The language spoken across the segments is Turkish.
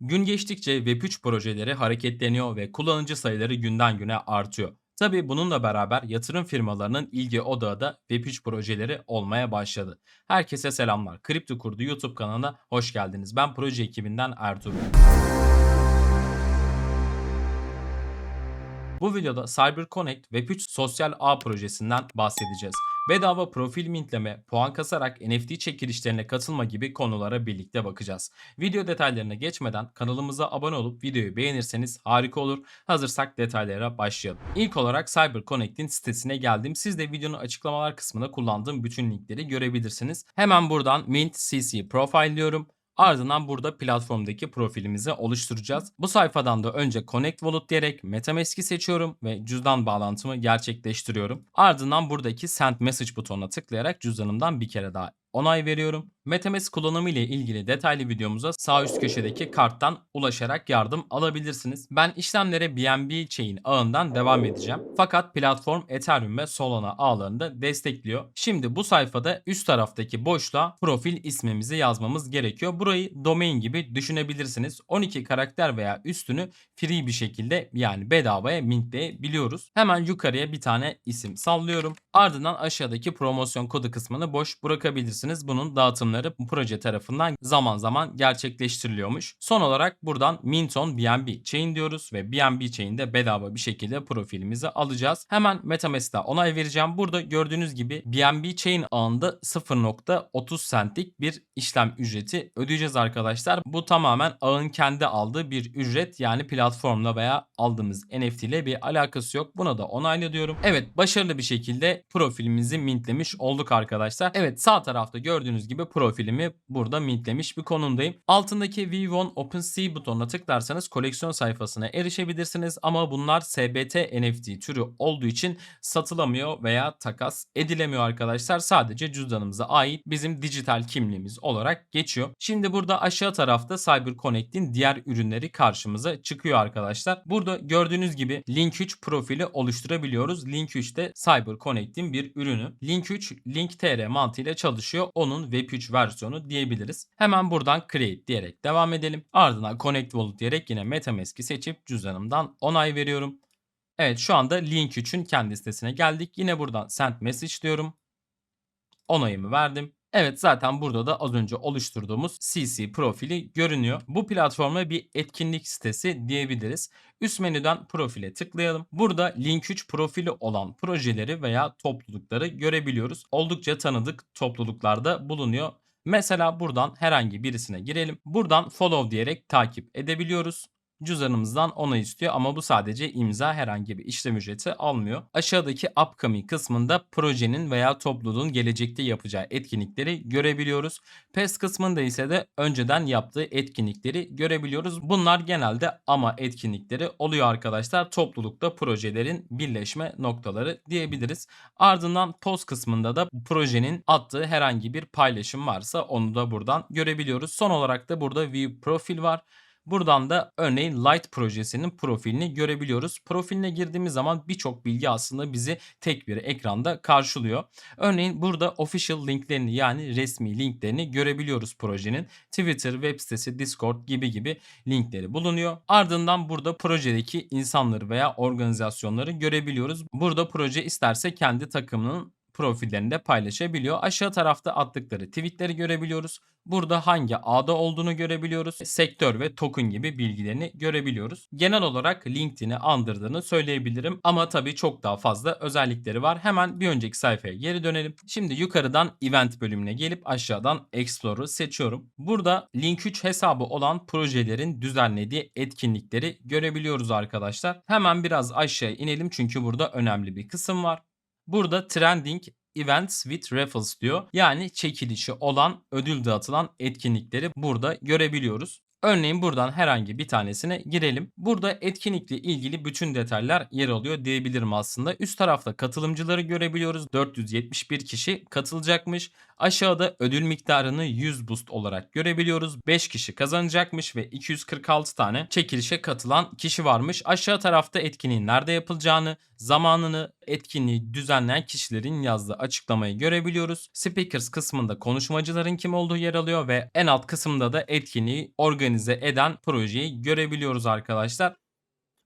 Gün geçtikçe Web3 projeleri hareketleniyor ve kullanıcı sayıları günden güne artıyor. Tabii bununla beraber yatırım firmalarının ilgi odağı da Web3 projeleri olmaya başladı. Herkese selamlar. Kripto Kurdu YouTube kanalına hoş geldiniz. Ben proje ekibinden Ertuğrul. Bu videoda CyberConnect Web3 sosyal ağ projesinden bahsedeceğiz. Bedava profil mintleme, puan kasarak NFT çekilişlerine katılma gibi konulara birlikte bakacağız. Video detaylarına geçmeden kanalımıza abone olup videoyu beğenirseniz harika olur. Hazırsak detaylara başlayalım. İlk olarak CyberConnect'in sitesine geldim. Siz de videonun açıklamalar kısmında kullandığım bütün linkleri görebilirsiniz. Hemen buradan Mint CC Profile diyorum. Ardından burada platformdaki profilimizi oluşturacağız. Bu sayfadan da önce Connect Wallet diyerek MetaMask'i seçiyorum ve cüzdan bağlantımı gerçekleştiriyorum. Ardından buradaki Send Message butonuna tıklayarak cüzdanımdan bir kere daha onay veriyorum. MetaMask kullanımı ile ilgili detaylı videomuza sağ üst köşedeki karttan ulaşarak yardım alabilirsiniz. Ben işlemlere BNB Chain ağından devam edeceğim. Fakat platform Ethereum ve Solana ağlarını da destekliyor. Şimdi bu sayfada üst taraftaki boşluğa profil ismimizi yazmamız gerekiyor. Burayı domain gibi düşünebilirsiniz. 12 karakter veya üstünü free bir şekilde yani bedavaya mintleyebiliyoruz. Hemen yukarıya bir tane isim sallıyorum. Ardından aşağıdaki promosyon kodu kısmını boş bırakabilirsiniz. Bunun dağıtımları proje tarafından zaman zaman gerçekleştiriliyormuş. Son olarak buradan Minton BNB Chain diyoruz ve BNB Chain'de bedava bir şekilde profilimizi alacağız. Hemen MetaMask'ta onay vereceğim. Burada gördüğünüz gibi BNB Chain ağında 0.30 centlik bir işlem ücreti ödeyeceğiz arkadaşlar. Bu tamamen ağın kendi aldığı bir ücret yani platformla veya aldığımız NFT ile bir alakası yok. Buna da onayla diyorum. Evet başarılı bir şekilde profilimizi mintlemiş olduk arkadaşlar. Evet sağ tarafta gördüğünüz gibi profilimi burada mintlemiş bir konumdayım. Altındaki V1 OpenSea butonuna tıklarsanız koleksiyon sayfasına erişebilirsiniz ama bunlar SBT NFT türü olduğu için satılamıyor veya takas edilemiyor arkadaşlar. Sadece cüzdanımıza ait bizim dijital kimliğimiz olarak geçiyor. Şimdi burada aşağı tarafta CyberConnect'in diğer ürünleri karşımıza çıkıyor arkadaşlar. Burada gördüğünüz gibi Link 3 profili oluşturabiliyoruz. Link 3 de CyberConnect'in bir ürünü. Link 3 Link.tr mantığıyla çalışıyor. Onun Web3 versiyonu diyebiliriz. Hemen buradan Create diyerek devam edelim. Ardından Connect Wallet diyerek yine MetaMask'i seçip cüzdanımdan onay veriyorum. Evet şu anda Link 3'ün kendi sitesine geldik. Yine buradan Send Message diyorum. Onayımı verdim. Evet zaten burada da az önce oluşturduğumuz CC profili görünüyor. Bu platforma bir etkinlik sitesi diyebiliriz. Üst menüden profile tıklayalım. Burada Link 3 profili olan projeleri veya toplulukları görebiliyoruz. Oldukça tanıdık topluluklarda bulunuyor. Mesela buradan herhangi birisine girelim. Buradan follow diyerek takip edebiliyoruz cüzdanımızdan onay istiyor ama bu sadece imza herhangi bir işlem ücreti almıyor. Aşağıdaki upcoming kısmında projenin veya topluluğun gelecekte yapacağı etkinlikleri görebiliyoruz. PES kısmında ise de önceden yaptığı etkinlikleri görebiliyoruz. Bunlar genelde ama etkinlikleri oluyor arkadaşlar. Toplulukta projelerin birleşme noktaları diyebiliriz. Ardından post kısmında da projenin attığı herhangi bir paylaşım varsa onu da buradan görebiliyoruz. Son olarak da burada view profil var. Buradan da örneğin Light projesinin profilini görebiliyoruz. Profiline girdiğimiz zaman birçok bilgi aslında bizi tek bir ekranda karşılıyor. Örneğin burada official linklerini yani resmi linklerini görebiliyoruz projenin. Twitter, web sitesi, Discord gibi gibi linkleri bulunuyor. Ardından burada projedeki insanları veya organizasyonları görebiliyoruz. Burada proje isterse kendi takımının profillerinde paylaşabiliyor. Aşağı tarafta attıkları tweetleri görebiliyoruz. Burada hangi ağda olduğunu görebiliyoruz. Sektör ve token gibi bilgilerini görebiliyoruz. Genel olarak LinkedIn'i andırdığını söyleyebilirim ama tabii çok daha fazla özellikleri var. Hemen bir önceki sayfaya geri dönelim. Şimdi yukarıdan event bölümüne gelip aşağıdan Explore'u seçiyorum. Burada Link 3 hesabı olan projelerin düzenlediği etkinlikleri görebiliyoruz arkadaşlar. Hemen biraz aşağı inelim çünkü burada önemli bir kısım var. Burada trending events with raffles diyor. Yani çekilişi olan ödül dağıtılan etkinlikleri burada görebiliyoruz. Örneğin buradan herhangi bir tanesine girelim. Burada etkinlikle ilgili bütün detaylar yer alıyor diyebilirim aslında. Üst tarafta katılımcıları görebiliyoruz. 471 kişi katılacakmış. Aşağıda ödül miktarını 100 boost olarak görebiliyoruz. 5 kişi kazanacakmış ve 246 tane çekilişe katılan kişi varmış. Aşağı tarafta etkinliğin nerede yapılacağını, zamanını, etkinliği düzenleyen kişilerin yazdığı açıklamayı görebiliyoruz. Speakers kısmında konuşmacıların kim olduğu yer alıyor ve en alt kısımda da etkinliği organize eden projeyi görebiliyoruz arkadaşlar.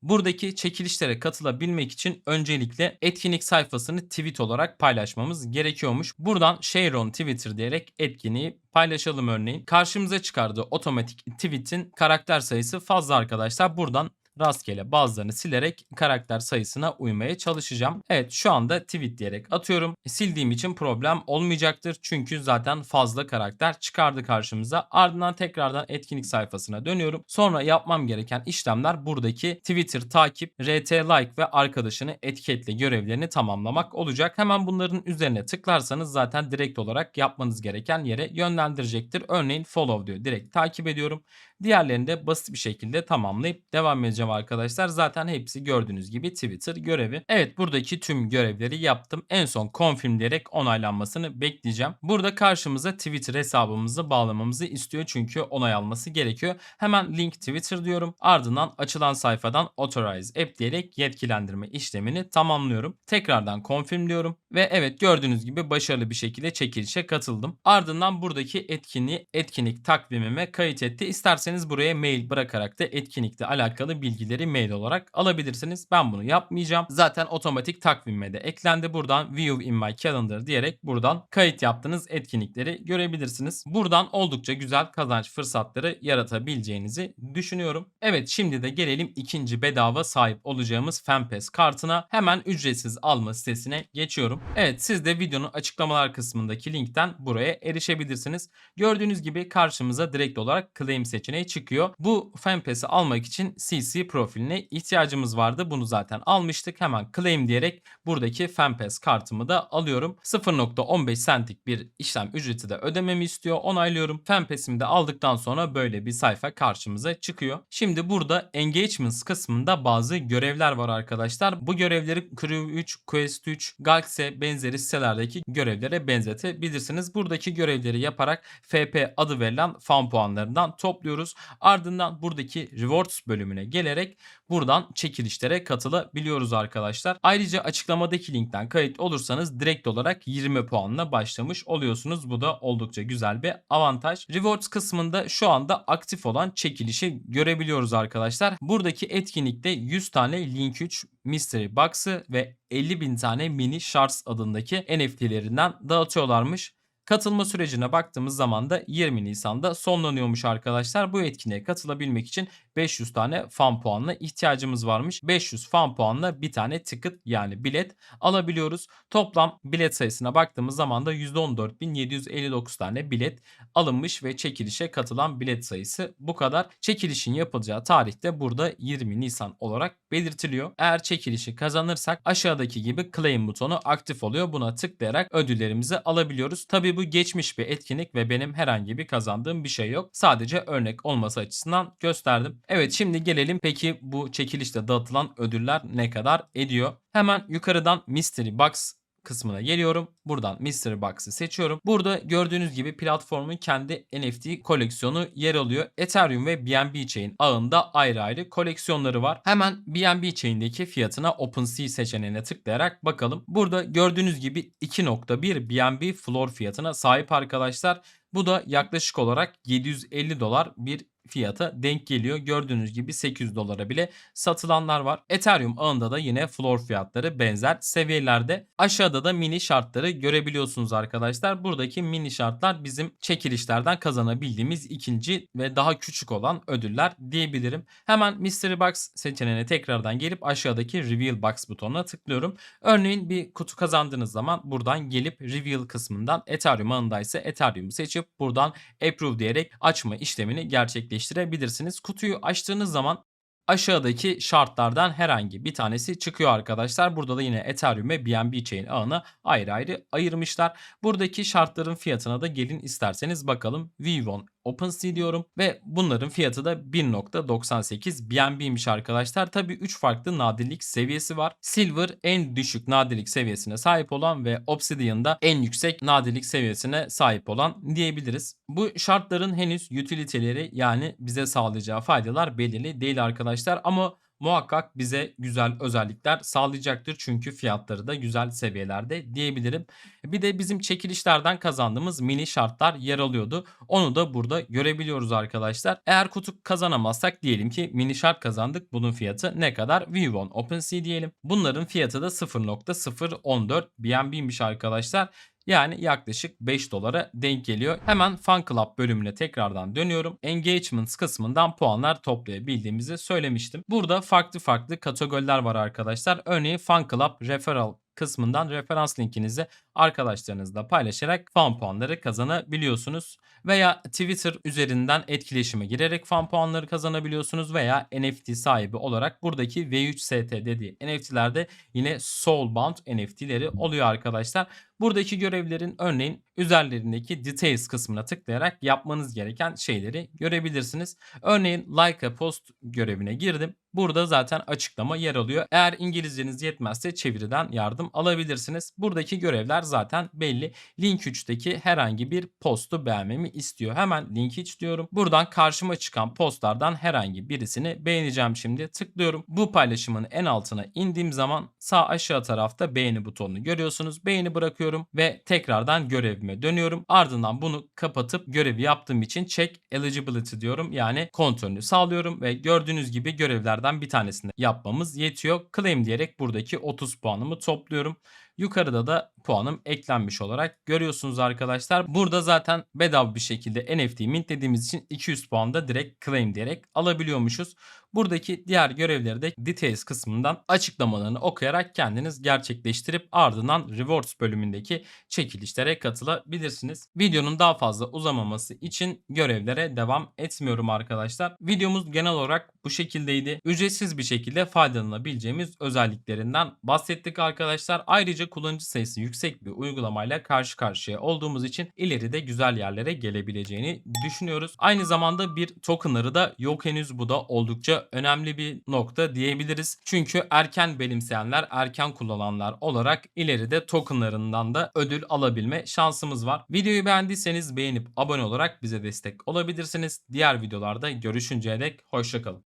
Buradaki çekilişlere katılabilmek için öncelikle etkinlik sayfasını tweet olarak paylaşmamız gerekiyormuş. Buradan share on Twitter diyerek etkinliği paylaşalım örneğin. Karşımıza çıkardığı otomatik tweet'in karakter sayısı fazla arkadaşlar. Buradan rastgele bazılarını silerek karakter sayısına uymaya çalışacağım. Evet şu anda tweet diyerek atıyorum. Sildiğim için problem olmayacaktır. Çünkü zaten fazla karakter çıkardı karşımıza. Ardından tekrardan etkinlik sayfasına dönüyorum. Sonra yapmam gereken işlemler buradaki Twitter takip, RT like ve arkadaşını etiketle görevlerini tamamlamak olacak. Hemen bunların üzerine tıklarsanız zaten direkt olarak yapmanız gereken yere yönlendirecektir. Örneğin follow diyor. Direkt takip ediyorum. Diğerlerini de basit bir şekilde tamamlayıp devam edeceğim arkadaşlar. Zaten hepsi gördüğünüz gibi Twitter görevi. Evet buradaki tüm görevleri yaptım. En son confirm diyerek onaylanmasını bekleyeceğim. Burada karşımıza Twitter hesabımızı bağlamamızı istiyor çünkü onay alması gerekiyor. Hemen link Twitter diyorum. Ardından açılan sayfadan authorize app diyerek yetkilendirme işlemini tamamlıyorum. Tekrardan confirm diyorum ve evet gördüğünüz gibi başarılı bir şekilde çekilişe katıldım. Ardından buradaki etkinliği etkinlik takvimime kayıt etti. İsterseniz İsterseniz buraya mail bırakarak da etkinlikle alakalı bilgileri mail olarak alabilirsiniz. Ben bunu yapmayacağım. Zaten otomatik takvime de eklendi. Buradan view in my calendar diyerek buradan kayıt yaptığınız etkinlikleri görebilirsiniz. Buradan oldukça güzel kazanç fırsatları yaratabileceğinizi düşünüyorum. Evet şimdi de gelelim ikinci bedava sahip olacağımız FanPass kartına. Hemen ücretsiz alma sitesine geçiyorum. Evet siz de videonun açıklamalar kısmındaki linkten buraya erişebilirsiniz. Gördüğünüz gibi karşımıza direkt olarak claim seçeneği seçeneği çıkıyor. Bu FanPass'i almak için CC profiline ihtiyacımız vardı. Bunu zaten almıştık. Hemen claim diyerek buradaki FanPass kartımı da alıyorum. 0.15 centlik bir işlem ücreti de ödememi istiyor. Onaylıyorum. FanPass'imi de aldıktan sonra böyle bir sayfa karşımıza çıkıyor. Şimdi burada engagements kısmında bazı görevler var arkadaşlar. Bu görevleri Crew 3, Quest 3, Galaxy benzeri sitelerdeki görevlere benzetebilirsiniz. Buradaki görevleri yaparak FP adı verilen fan puanlarından topluyoruz yapıyoruz. Ardından buradaki rewards bölümüne gelerek buradan çekilişlere katılabiliyoruz arkadaşlar. Ayrıca açıklamadaki linkten kayıt olursanız direkt olarak 20 puanla başlamış oluyorsunuz. Bu da oldukça güzel bir avantaj. Rewards kısmında şu anda aktif olan çekilişi görebiliyoruz arkadaşlar. Buradaki etkinlikte 100 tane Link 3 Mystery Box'ı ve 50 bin tane mini Shards adındaki NFT'lerinden dağıtıyorlarmış. Katılma sürecine baktığımız zaman da 20 Nisan'da sonlanıyormuş arkadaşlar. Bu etkinliğe katılabilmek için 500 tane fan puanına ihtiyacımız varmış. 500 fan puanla bir tane ticket yani bilet alabiliyoruz. Toplam bilet sayısına baktığımız zaman da %14.759 tane bilet alınmış ve çekilişe katılan bilet sayısı bu kadar. Çekilişin yapılacağı tarihte burada 20 Nisan olarak belirtiliyor. Eğer çekilişi kazanırsak aşağıdaki gibi claim butonu aktif oluyor. Buna tıklayarak ödüllerimizi alabiliyoruz. Tabii bu geçmiş bir etkinlik ve benim herhangi bir kazandığım bir şey yok. Sadece örnek olması açısından gösterdim. Evet şimdi gelelim peki bu çekilişte dağıtılan ödüller ne kadar ediyor? Hemen yukarıdan Mystery Box kısmına geliyorum. Buradan Mystery Box'ı seçiyorum. Burada gördüğünüz gibi platformun kendi NFT koleksiyonu yer alıyor. Ethereum ve BNB Chain ağında ayrı ayrı koleksiyonları var. Hemen BNB Chain'deki fiyatına OpenSea seçeneğine tıklayarak bakalım. Burada gördüğünüz gibi 2.1 BNB floor fiyatına sahip arkadaşlar. Bu da yaklaşık olarak 750 dolar bir fiyata denk geliyor. Gördüğünüz gibi 800 dolara bile satılanlar var. Ethereum ağında da yine floor fiyatları benzer seviyelerde. Aşağıda da mini şartları görebiliyorsunuz arkadaşlar. Buradaki mini şartlar bizim çekilişlerden kazanabildiğimiz ikinci ve daha küçük olan ödüller diyebilirim. Hemen Mystery Box seçeneğine tekrardan gelip aşağıdaki Reveal Box butonuna tıklıyorum. Örneğin bir kutu kazandığınız zaman buradan gelip Reveal kısmından Ethereum ağındaysa Ethereum'u seçip buradan Approve diyerek açma işlemini gerçekleştiriyorsunuz gerçekleştirebilirsiniz. Kutuyu açtığınız zaman aşağıdaki şartlardan herhangi bir tanesi çıkıyor arkadaşlar. Burada da yine Ethereum ve BNB Chain ağını ayrı ayrı ayırmışlar. Buradaki şartların fiyatına da gelin isterseniz bakalım. V1 OpenSea diyorum ve bunların fiyatı da 1.98 BNB'miş arkadaşlar. Tabi 3 farklı nadirlik seviyesi var. Silver en düşük nadirlik seviyesine sahip olan ve Obsidian'da en yüksek nadirlik seviyesine sahip olan diyebiliriz. Bu şartların henüz utility'leri yani bize sağlayacağı faydalar belirli değil arkadaşlar ama muhakkak bize güzel özellikler sağlayacaktır. Çünkü fiyatları da güzel seviyelerde diyebilirim. Bir de bizim çekilişlerden kazandığımız mini şartlar yer alıyordu. Onu da burada görebiliyoruz arkadaşlar. Eğer kutu kazanamazsak diyelim ki mini şart kazandık. Bunun fiyatı ne kadar? V1 OpenSea diyelim. Bunların fiyatı da 0.014 BNB'ymiş arkadaşlar. Yani yaklaşık 5 dolara denk geliyor. Hemen Fan Club bölümüne tekrardan dönüyorum. Engagements kısmından puanlar toplayabildiğimizi söylemiştim. Burada farklı farklı kategoriler var arkadaşlar. Örneğin Fan Club Referral kısmından referans linkinizi arkadaşlarınızla paylaşarak fan puanları kazanabiliyorsunuz. Veya Twitter üzerinden etkileşime girerek fan puanları kazanabiliyorsunuz veya NFT sahibi olarak buradaki V3ST dediği NFT'lerde yine Soulbound NFT'leri oluyor arkadaşlar. Buradaki görevlerin örneğin üzerlerindeki details kısmına tıklayarak yapmanız gereken şeyleri görebilirsiniz. Örneğin like a post görevine girdim. Burada zaten açıklama yer alıyor. Eğer İngilizceniz yetmezse çeviriden yardım alabilirsiniz. Buradaki görevler zaten belli. Link 3'teki herhangi bir postu beğenmemi istiyor. Hemen link 3 diyorum. Buradan karşıma çıkan postlardan herhangi birisini beğeneceğim şimdi. Tıklıyorum. Bu paylaşımın en altına indiğim zaman sağ aşağı tarafta beğeni butonunu görüyorsunuz. Beğeni bırakıyorum ve tekrardan görevime dönüyorum. Ardından bunu kapatıp görevi yaptığım için check eligibility diyorum. Yani kontrolünü sağlıyorum ve gördüğünüz gibi görevlerden bir tanesini yapmamız yetiyor. Claim diyerek buradaki 30 puanımı topluyorum. Yukarıda da puanım eklenmiş olarak görüyorsunuz arkadaşlar. Burada zaten bedava bir şekilde NFT mintlediğimiz için 200 puan da direkt claim diyerek alabiliyormuşuz. Buradaki diğer görevleri de details kısmından açıklamalarını okuyarak kendiniz gerçekleştirip ardından rewards bölümündeki çekilişlere katılabilirsiniz. Videonun daha fazla uzamaması için görevlere devam etmiyorum arkadaşlar. Videomuz genel olarak bu şekildeydi. Ücretsiz bir şekilde faydalanabileceğimiz özelliklerinden bahsettik arkadaşlar. Ayrıca kullanıcı sayısı yüksek bir uygulamayla karşı karşıya olduğumuz için ileride güzel yerlere gelebileceğini düşünüyoruz. Aynı zamanda bir tokenları da yok henüz bu da oldukça önemli bir nokta diyebiliriz. Çünkü erken benimseyenler, erken kullananlar olarak ileride tokenlarından da ödül alabilme şansımız var. Videoyu beğendiyseniz beğenip abone olarak bize destek olabilirsiniz. Diğer videolarda görüşünceye dek hoşçakalın.